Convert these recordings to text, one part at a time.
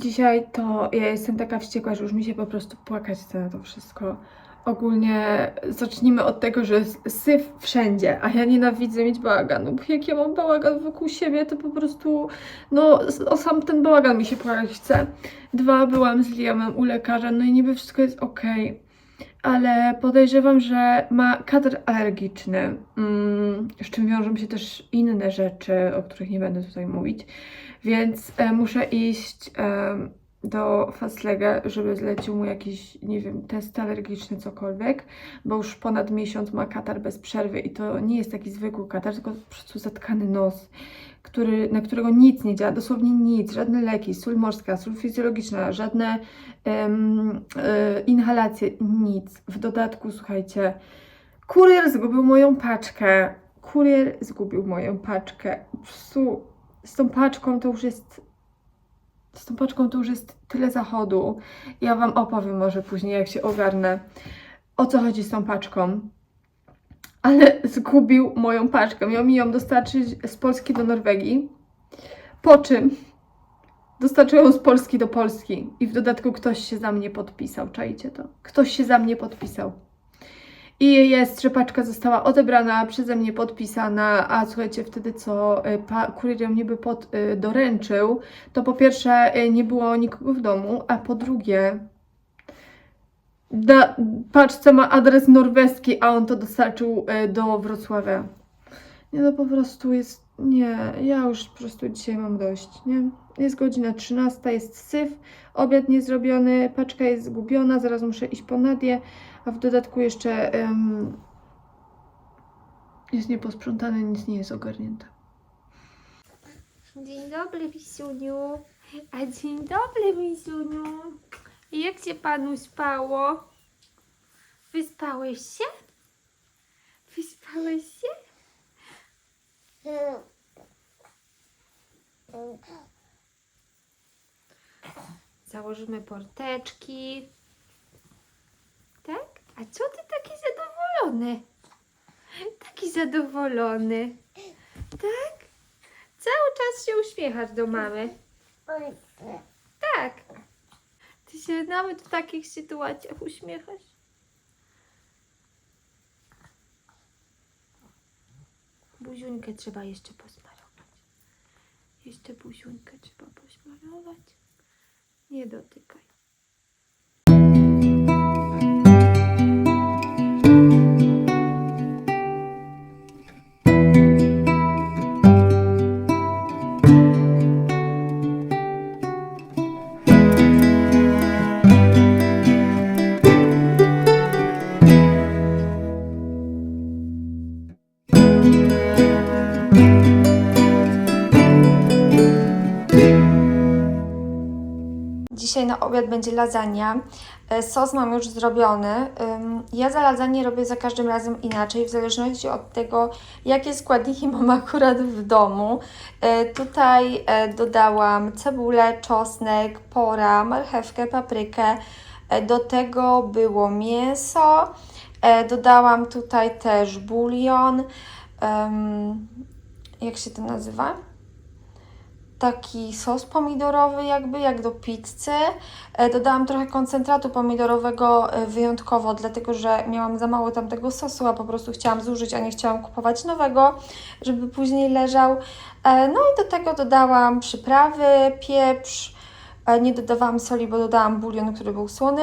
Dzisiaj to ja jestem taka wściekła, że już mi się po prostu płakać chce na to wszystko. Ogólnie zacznijmy od tego, że syf wszędzie, a ja nienawidzę mieć bałaganu, jak ja mam bałagan wokół siebie, to po prostu, no, o sam ten bałagan mi się płakać chce. Dwa, byłam z Liamem u lekarza, no i niby wszystko jest okej, ale podejrzewam, że ma kadr alergiczny, mm, z czym wiążą się też inne rzeczy, o których nie będę tutaj mówić. Więc e, muszę iść do Fastlega, żeby zlecił mu jakiś, nie wiem, test alergiczny, cokolwiek, bo już ponad miesiąc ma katar bez przerwy i to nie jest taki zwykły katar, tylko po prostu zatkany nos, który, na którego nic nie działa, dosłownie nic, żadne leki, sól morska, sól fizjologiczna, żadne e, inhalacje, nic. W dodatku, słuchajcie, kurier zgubił moją paczkę. Kurier zgubił moją paczkę. Z tą paczką to już jest. Z tą paczką to już jest tyle zachodu. Ja Wam opowiem może później, jak się ogarnę, o co chodzi z tą paczką. Ale zgubił moją paczkę. Miał mi ją dostarczyć z Polski do Norwegii. Po czym dostarczył ją z Polski do Polski. I w dodatku ktoś się za mnie podpisał. Czajcie to? Ktoś się za mnie podpisał. I jest, że paczka została odebrana, przeze mnie podpisana, a słuchajcie, wtedy co y, kurier ją niby pod, y, doręczył, to po pierwsze y, nie było nikogo w domu, a po drugie na paczce ma adres norweski, a on to dostarczył do Wrocławia. Nie, no po prostu jest, nie, ja już po prostu dzisiaj mam dość, nie? Jest godzina 13, jest syf, obiad niezrobiony, paczka jest zgubiona, zaraz muszę iść po Nadię, a w dodatku jeszcze em, jest nieposprzątane, nic nie jest ogarnięte. Dzień dobry, Wisiuniu. A dzień dobry, Wisiuniu. Jak się panu spało? Wyspałeś się? Wyspałeś się? Założymy porteczki. Tak? A co ty taki zadowolony? Taki zadowolony. Tak? Cały czas się uśmiechasz do mamy. Tak. Ty się nawet w takich sytuacjach uśmiechasz. Buziunkę trzeba jeszcze posmarować. Jeszcze buziunkę trzeba posmarować. Nie dotykaj. Dzisiaj na obiad będzie lasagna. E, Sos mam już zrobiony. Ja za lasagne robię za każdym razem inaczej, w zależności od tego, jakie składniki mam akurat w domu. E, Tutaj e, dodałam cebulę, czosnek, pora, marchewkę, paprykę. Do tego było mięso. Dodałam tutaj też bulion. Jak się to nazywa? Taki sos pomidorowy jakby, jak do pizzy. E, Dodałam trochę koncentratu pomidorowego e, wyjątkowo, dlatego że miałam za mało tamtego sosu, a po prostu chciałam zużyć, a nie chciałam kupować nowego, żeby później leżał. E, No i do tego dodałam przyprawy, pieprz. Nie dodawałam soli, bo dodałam bulion, który był słony.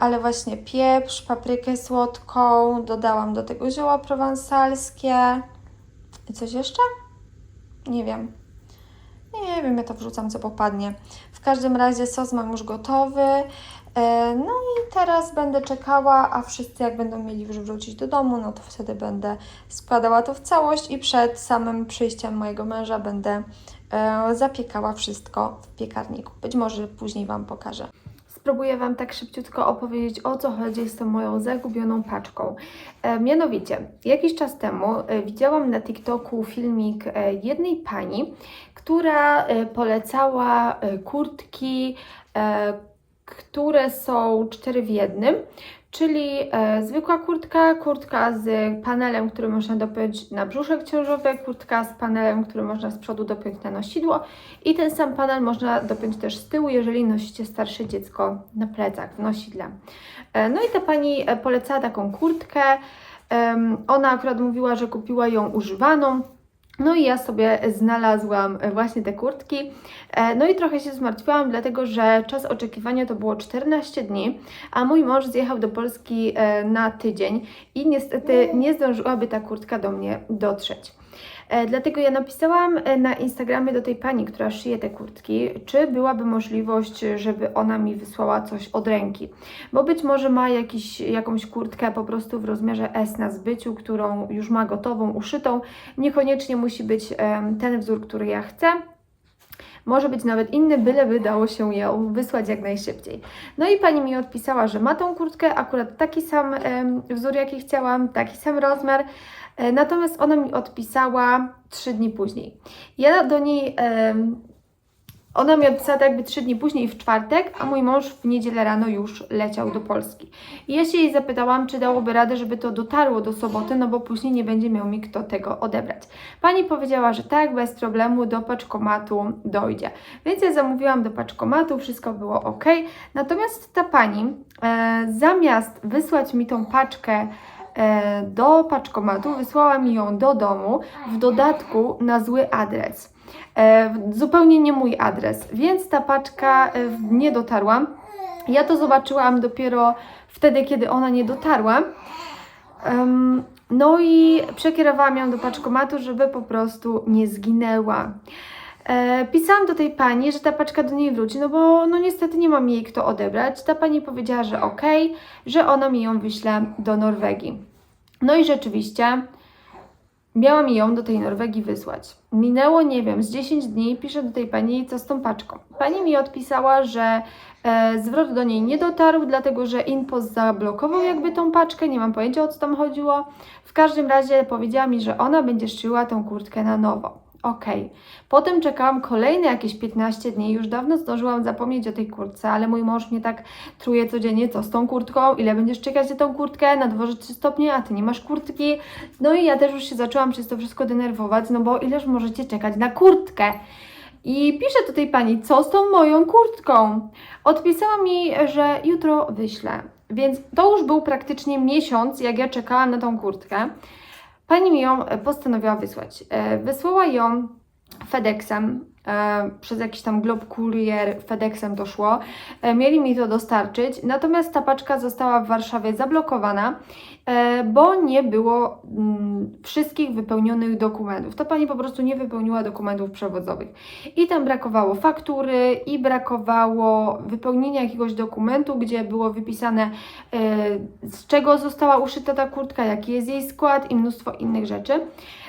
Ale właśnie pieprz, paprykę słodką, dodałam do tego zioła prowansalskie. I coś jeszcze? Nie wiem. Wiem, ja to wrzucam co popadnie. W każdym razie sos mam już gotowy. E, No i teraz będę czekała, a wszyscy jak będą mieli już wrócić do domu, no to wtedy będę składała to w całość i przed samym przyjściem mojego męża będę e, zapiekała wszystko w piekarniku. Być może później Wam pokażę. Spróbuję Wam tak szybciutko opowiedzieć, o co chodzi z tą moją zagubioną paczką. E, mianowicie, jakiś czas temu e, widziałam na TikToku filmik e, jednej pani, która e, polecała e, kurtki, e, które są cztery w jednym, czyli zwykła kurtka, kurtka z panelem, który można dopiąć na brzuszek ciążowy, kurtka z panelem, który można z przodu dopiąć na nosidło i ten sam panel można dopiąć też z tyłu, jeżeli nosicie starsze dziecko na plecach, w nosidle. No i ta pani polecała taką kurtkę, ona akurat mówiła, że kupiła ją używaną. No i ja sobie znalazłam e, właśnie te kurtki. E, No i trochę się zmartwiłam, dlatego że czas oczekiwania to było 14 dni, a mój mąż zjechał do Polski e, na tydzień i niestety nie zdążyłaby ta kurtka do mnie dotrzeć. E, Dlatego ja napisałam e, na Instagramie do tej pani, która szyje te kurtki, czy byłaby możliwość, żeby ona mi wysłała coś od ręki. Bo być może ma jakiś, jakąś kurtkę po prostu w rozmiarze S na zbyciu, którą już ma gotową, uszytą. Niekoniecznie musi być ten wzór, który ja chcę. Może być nawet inny, byleby dało się ją wysłać jak najszybciej. No i pani mi odpisała, że ma tą kurtkę, akurat taki sam wzór, jaki chciałam, taki sam rozmiar. E, Natomiast ona mi odpisała 3 dni później. Ja do niej. Ona mi odpisała tak jakby 3 dni później w czwartek, a mój mąż w niedzielę rano już leciał do Polski. I ja się jej zapytałam, czy dałoby radę, żeby to dotarło do soboty, no bo później nie będzie miał mi kto tego odebrać. Pani powiedziała, że tak, bez problemu do paczkomatu dojdzie. Więc ja zamówiłam do paczkomatu, wszystko było ok. Natomiast ta pani e, zamiast wysłać mi tą paczkę e, do paczkomatu, wysłała mi ją do domu, w dodatku na zły adres. E, zupełnie nie mój adres, więc ta paczka e, nie dotarła. Ja to zobaczyłam dopiero wtedy, kiedy ona nie dotarła. No i przekierowałam ją do paczkomatu, żeby po prostu nie zginęła. E, pisałam do tej pani, że ta paczka do niej wróci, no bo no niestety nie mam jej kto odebrać. Ta pani powiedziała, że okej, że ona mi ją wyśle do Norwegii. No i rzeczywiście miałam ją do tej Norwegii wysłać. Minęło, nie wiem, z 10 dni, piszę do tej pani, co z tą paczką. Pani mi odpisała, że e, zwrot do niej nie dotarł, dlatego że InPost zablokował jakby tą paczkę, nie mam pojęcia o co tam chodziło. W każdym razie powiedziała mi, że ona będzie szyła tą kurtkę na nowo. Okej. Potem czekałam kolejne jakieś 15 dni, już dawno zdążyłam zapomnieć o tej kurtce, ale mój mąż mnie tak truje codziennie, co z tą kurtką, ile będziesz czekać na tą kurtkę, na dworze 3 stopnie, a ty nie masz kurtki. No i ja też już się zaczęłam przez to wszystko denerwować, no bo ileż możecie czekać na kurtkę? I piszę do tej pani, co z tą moją kurtką? Odpisała mi, że jutro wyślę. Więc to już był praktycznie miesiąc, jak ja czekałam na tą kurtkę. Pani mi ją postanowiła wysłać. E, Wysłała ją FedExem, e, przez jakiś tam Globe Courier FedExem to szło. E, Mieli mi to dostarczyć, natomiast ta paczka została w Warszawie zablokowana, e, bo nie było mm, wszystkich wypełnionych dokumentów. Ta pani po prostu nie wypełniła dokumentów przewozowych. I tam brakowało faktury i brakowało wypełnienia jakiegoś dokumentu, gdzie było wypisane z czego została uszyta ta kurtka, jaki jest jej skład i mnóstwo innych rzeczy.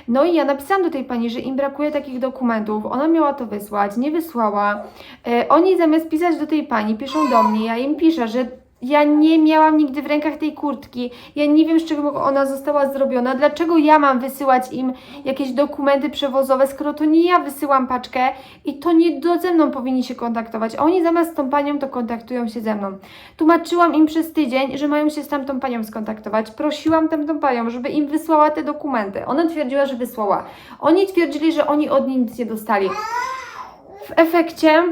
No i ja napisałam do tej pani, że im brakuje takich dokumentów, ona miała to wysłać, nie wysłała. E, oni zamiast pisać do tej pani, piszą do mnie, ja im piszę, że ja nie miałam nigdy w rękach tej kurtki, ja nie wiem z czego ona została zrobiona, dlaczego ja mam wysyłać im jakieś dokumenty przewozowe, skoro to nie ja wysyłam paczkę i to nie do ze mną powinni się kontaktować. A Oni zamiast z tą panią to kontaktują się ze mną. Tłumaczyłam im przez tydzień, że mają się z tamtą panią skontaktować. Prosiłam tamtą panią, żeby im wysłała te dokumenty. Ona twierdziła, że wysłała. Oni twierdzili, że oni od niej nic nie dostali. W efekcie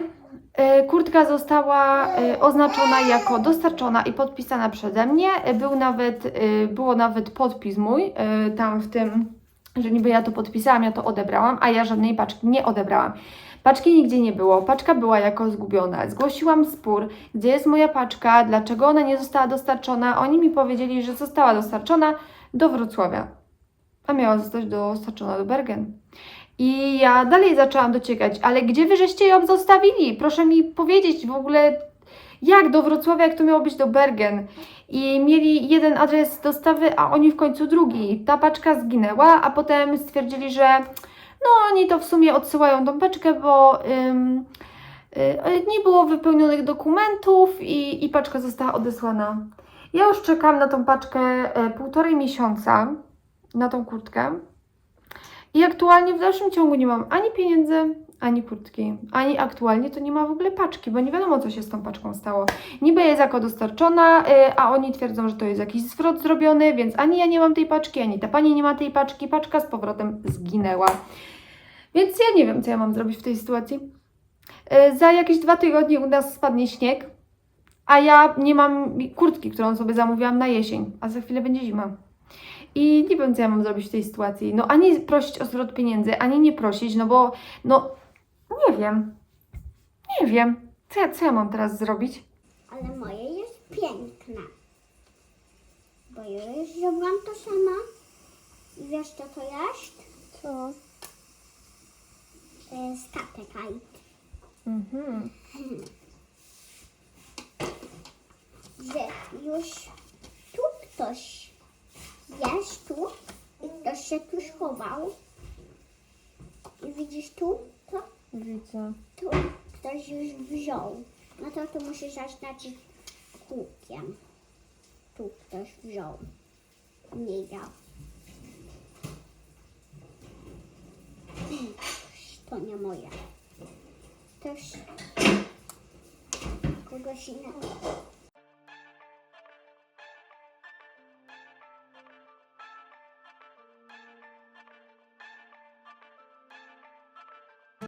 kurtka została e, oznaczona jako dostarczona i podpisana przeze mnie. E, Był nawet, e, było nawet podpis mój e, tam w tym, że niby ja to podpisałam, ja to odebrałam, a ja żadnej paczki nie odebrałam. Paczki nigdzie nie było, paczka była jako zgubiona. Zgłosiłam spór, gdzie jest moja paczka, dlaczego ona nie została dostarczona. Oni mi powiedzieli, że została dostarczona do Wrocławia, a miała zostać dostarczona do Bergen. I ja dalej zaczęłam dociekać, ale gdzie wy żeście ją zostawili? Proszę mi powiedzieć w ogóle, jak do Wrocławia, jak to miało być do Bergen. I mieli jeden adres dostawy, a oni w końcu drugi. Ta paczka zginęła, a potem stwierdzili, że no oni to w sumie odsyłają tą paczkę, bo ym, y, nie było wypełnionych dokumentów i, i paczka została odesłana. Ja już czekam na tą paczkę e, półtorej miesiąca, na tą kurtkę. I aktualnie w dalszym ciągu nie mam ani pieniędzy, ani kurtki, ani aktualnie to nie ma w ogóle paczki, bo nie wiadomo, co się z tą paczką stało. Niby jest jako dostarczona, y, a oni twierdzą, że to jest jakiś zwrot zrobiony, więc ani ja nie mam tej paczki, ani ta pani nie ma tej paczki. Paczka z powrotem zginęła. Więc ja nie wiem, co ja mam zrobić w tej sytuacji. Y, Za jakieś dwa tygodnie u nas spadnie śnieg, a ja nie mam kurtki, którą sobie zamówiłam na jesień, a za chwilę będzie zima. I nie wiem, co ja mam zrobić w tej sytuacji. No ani prosić o zwrot pieniędzy, ani nie prosić, no bo no nie wiem. Nie wiem. Co ja, co ja mam teraz zrobić? Ale moje jest piękne. Bo ja już zrobiłam to sama. I wiesz co to jest? Co? To jest katechajt. Mhm. Że już tu ktoś jest tu i ktoś się tu schował. I widzisz tu? To? Widzę. Tu ktoś już wziął. No to tu musisz zaznaczyć kółkiem. Tu ktoś wziął. Nie ja. To nie moje. Już kogoś innego.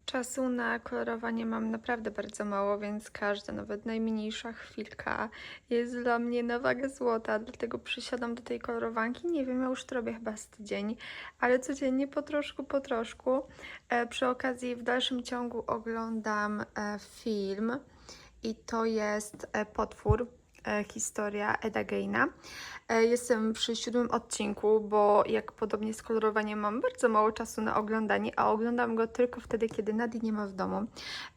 Czasu na kolorowanie mam naprawdę bardzo mało, więc każda, nawet najmniejsza chwilka jest dla mnie na wagę złota, dlatego przysiadam do tej kolorowanki. Nie wiem, ja już to robię chyba z tydzień, ale codziennie po troszku, po troszku. E, przy okazji w dalszym ciągu oglądam e, film i to jest e, Potwór, historia Eda Geina. E, Jestem przy siódmym odcinku, bo jak podobnie z kolorowaniem mam bardzo mało czasu na oglądanie, a oglądam go tylko wtedy, kiedy Nadi nie ma w domu,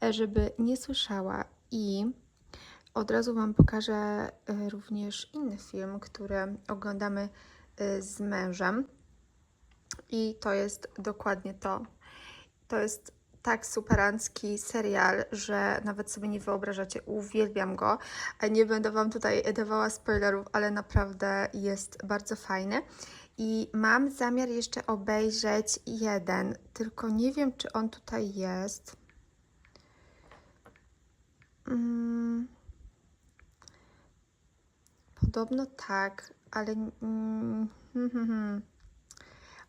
e, żeby nie słyszała. I od razu Wam pokażę e, również inny film, który oglądamy e, z mężem. I to jest dokładnie to. To jest tak superancki serial, że nawet sobie nie wyobrażacie. Uwielbiam go. Nie będę Wam tutaj dawała spoilerów, ale naprawdę jest bardzo fajny. I mam zamiar jeszcze obejrzeć jeden, tylko nie wiem, czy on tutaj jest. Mm. Podobno tak, ale. Mm, hmm, hmm, hmm.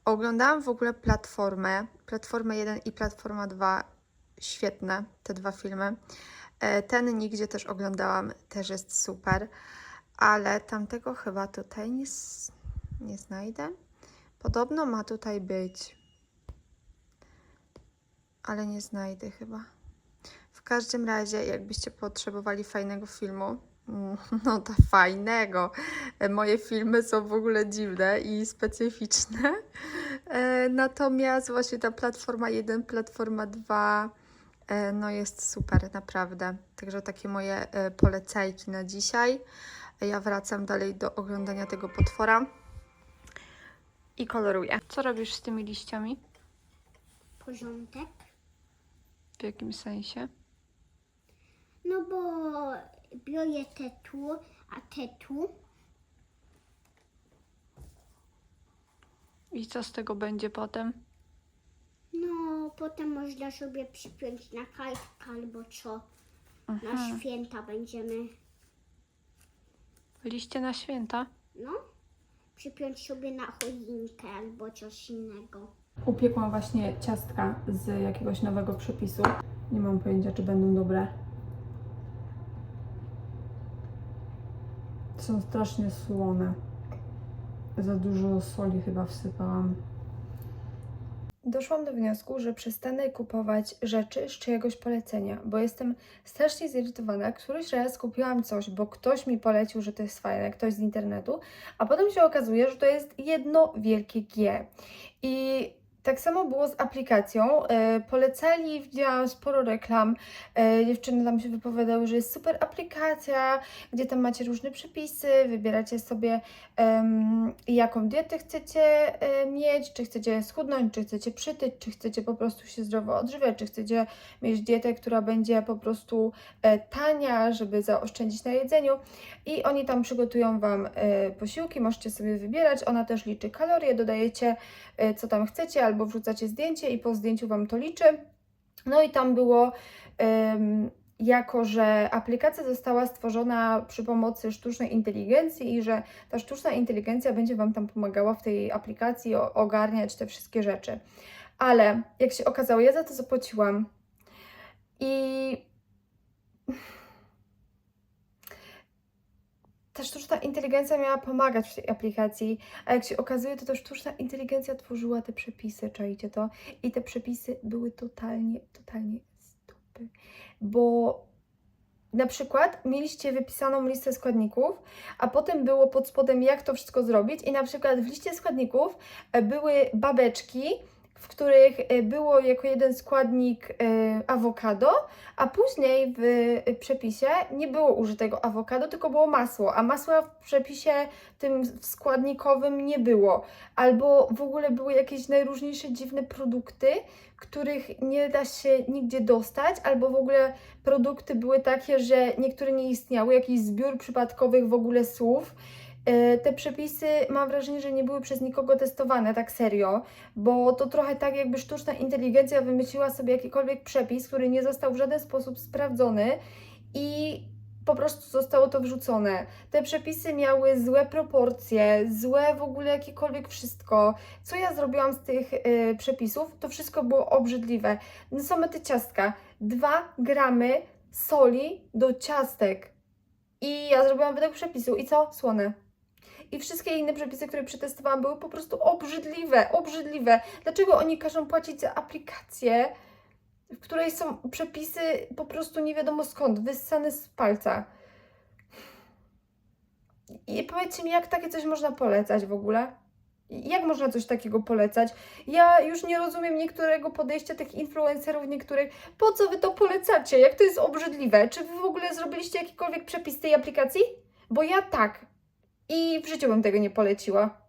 Oglądałam w ogóle platformę, platformę 1 i platforma 2. Świetne te dwa filmy. E, Ten nigdzie też oglądałam, też jest super, ale tamtego chyba tutaj nie, nie znajdę. Podobno ma tutaj być, ale nie znajdę chyba. W każdym razie, jakbyście potrzebowali fajnego filmu, no to fajnego. Moje filmy są w ogóle dziwne i specyficzne. E, Natomiast właśnie ta platforma 1, platforma 2, e, no jest super, naprawdę. Także takie moje e, polecajki na dzisiaj. Ja wracam dalej do oglądania tego potwora i koloruję. Co robisz z tymi liściami? Porządek. W jakim sensie? No bo biorę te tu, a te tu. I co z tego będzie potem? No, potem można sobie przypiąć na kajtkę albo co. Na święta będziemy, Liście na święta? no, przypiąć sobie na choinkę albo coś innego. Upiekłam właśnie ciastka z jakiegoś nowego przepisu. Nie mam pojęcia, czy będą dobre. Są strasznie słone. Za dużo soli chyba wsypałam. Doszłam do wniosku, że przestanę kupować rzeczy z czyjegoś polecenia, bo jestem strasznie zirytowana. Któryś raz kupiłam coś, bo ktoś mi polecił, że to jest fajne, ktoś z internetu, a potem się okazuje, że to jest jedno wielkie G. I tak samo było z aplikacją. E, polecali, widziałam sporo reklam. E, dziewczyny tam się wypowiadały, że jest super aplikacja, gdzie tam macie różne przepisy, wybieracie sobie em, jaką dietę chcecie e, mieć, czy chcecie schudnąć, czy chcecie przytyć, czy chcecie po prostu się zdrowo odżywiać, czy chcecie mieć dietę, która będzie po prostu tania, żeby zaoszczędzić na jedzeniu. I oni tam przygotują Wam posiłki, możecie sobie wybierać. Ona też liczy kalorie, dodajecie co tam chcecie, albo wrzucacie zdjęcie i po zdjęciu Wam to liczy. No i tam było, jako że aplikacja została stworzona przy pomocy sztucznej inteligencji i że ta sztuczna inteligencja będzie Wam tam pomagała w tej aplikacji ogarniać te wszystkie rzeczy. Ale jak się okazało, ja za to zapłaciłam i ta sztuczna inteligencja miała pomagać w tej aplikacji, a jak się okazuje, to ta sztuczna inteligencja tworzyła te przepisy, czajcie to? I te przepisy były totalnie, totalnie stupy, bo na przykład mieliście wypisaną listę składników, a potem było pod spodem, jak to wszystko zrobić, i na przykład w liście składników e, były babeczki, w których e, było jako jeden składnik e, awokado, a później w e, przepisie nie było użytego awokado, tylko było masło, a masła w przepisie tym składnikowym nie było. Albo w ogóle były jakieś najróżniejsze dziwne produkty, których nie da się nigdzie dostać, albo w ogóle produkty były takie, że niektóre nie istniały, jakiś zbiór przypadkowych w ogóle słów. E, Te przepisy mam wrażenie, że nie były przez nikogo testowane tak serio, bo to trochę tak, jakby sztuczna inteligencja wymyśliła sobie jakikolwiek przepis, który nie został w żaden sposób sprawdzony i po prostu zostało to wrzucone. Te przepisy miały złe proporcje, złe w ogóle jakiekolwiek wszystko. Co ja zrobiłam z tych y, przepisów, to wszystko było obrzydliwe. No Same te ciastka. 2 gramy soli do ciastek. I ja zrobiłam według przepisu. I co? Słone. I wszystkie inne przepisy, które przetestowałam, były po prostu obrzydliwe, obrzydliwe. Dlaczego oni każą płacić za aplikację, w której są przepisy po prostu nie wiadomo skąd, wyssane z palca? I powiedzcie mi, jak takie coś można polecać w ogóle? Jak można coś takiego polecać? Ja już nie rozumiem niektórego podejścia tych influencerów, niektórych. Po co wy to polecacie? Jak to jest obrzydliwe? Czy wy w ogóle zrobiliście jakikolwiek przepis tej aplikacji? Bo ja tak. I w życiu bym tego nie poleciła.